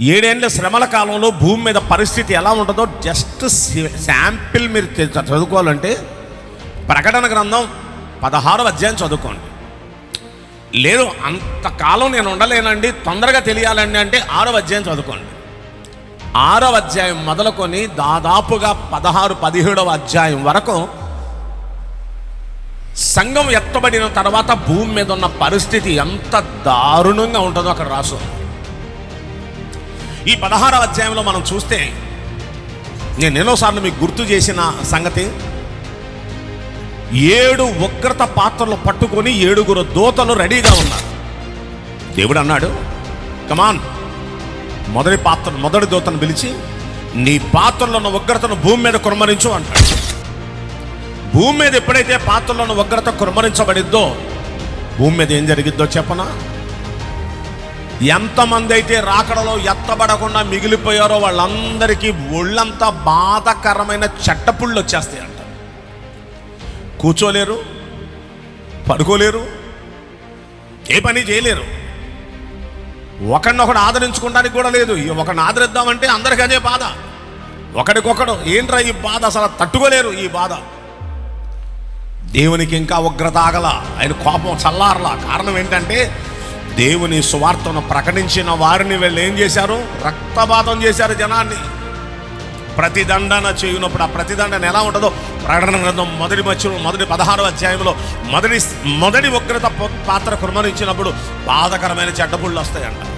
ఏడేళ్ళ శ్రమల కాలంలో భూమి మీద పరిస్థితి ఎలా ఉంటుందో జస్ట్ శాంపిల్ మీరు చదువుకోవాలంటే ప్రకటన గ్రంథం పదహారవ అధ్యాయం చదువుకోండి. లేదు అంతకాలం నేను ఉండలేనండి తొందరగా తెలియాలండి అంటే ఆరవ అధ్యాయం చదువుకోండి. ఆరవ అధ్యాయం మొదలుకొని దాదాపుగా పదహారు పదిహేడవ అధ్యాయం వరకు సంఘం ఎత్తబడిన తర్వాత భూమి మీద ఉన్న పరిస్థితి ఎంత దారుణంగా ఉంటుందో అక్కడ రాసు ఈ పదహారవ అధ్యాయంలో మనం చూస్తే నేను ఎన్నోసార్లు మీకు గుర్తు చేసిన సంగతి. ఏడు ఉగ్రత పాత్రలు పట్టుకొని ఏడుగురు దూతలు రెడీగా ఉన్నారు. దేవుడు అన్నాడు కమాన్ మొదటి పాత్ర మొదటి దూతను పిలిచి నీ పాత్రలో ఉన్న ఉగ్రతను భూమి మీద కురమరించు అంటాడు. భూమి మీద ఎప్పుడైతే పాత్రలో ఉన్న ఉగ్రత కురమరించబడిద్దో భూమి మీద ఏం జరిగిద్దో చెప్పనా? ఎంతమంది అయితే రాకడలో ఎత్తబడకుండా మిగిలిపోయారో వాళ్ళందరికీ ఒళ్ళంతా బాధకరమైన చెట్టపుళ్ళు వచ్చేస్తాయి అంట కూర్చోలేరు పడుకోలేరు ఏ పని చేయలేరు. ఒకడినొకడు ఆదరించుకోవడానికి కూడా లేదు. ఈ ఒకడిని ఆదరిద్దామంటే అందరికీ అదే బాధ. ఒకడికొకడు ఏంట్రా ఈ బాధ? అసలు తట్టుకోలేరు ఈ బాధ. దేవునికి ఇంకా ఉగ్రత ఆగల. ఆయన కోపం చల్లారలా. కారణం ఏంటంటే దేవుని సువార్తను ప్రకటించిన వారిని వీళ్ళు ఏం చేశారు? రక్తపాతం చేశారు జనాన్ని. ప్రతిదండన చేయునప్పుడు ఆ ప్రతిదండన ఎలా ఉంటుందో ప్రకటన గ్రంథం మొదటి మధ్యలో మొదటి పదహారో అధ్యాయంలో మొదటి మొదటి ఉగ్రత పాత్ర కుర్మరించినప్పుడు బాధకరమైన చెడ్డపుళ్ళు వస్తాయంట.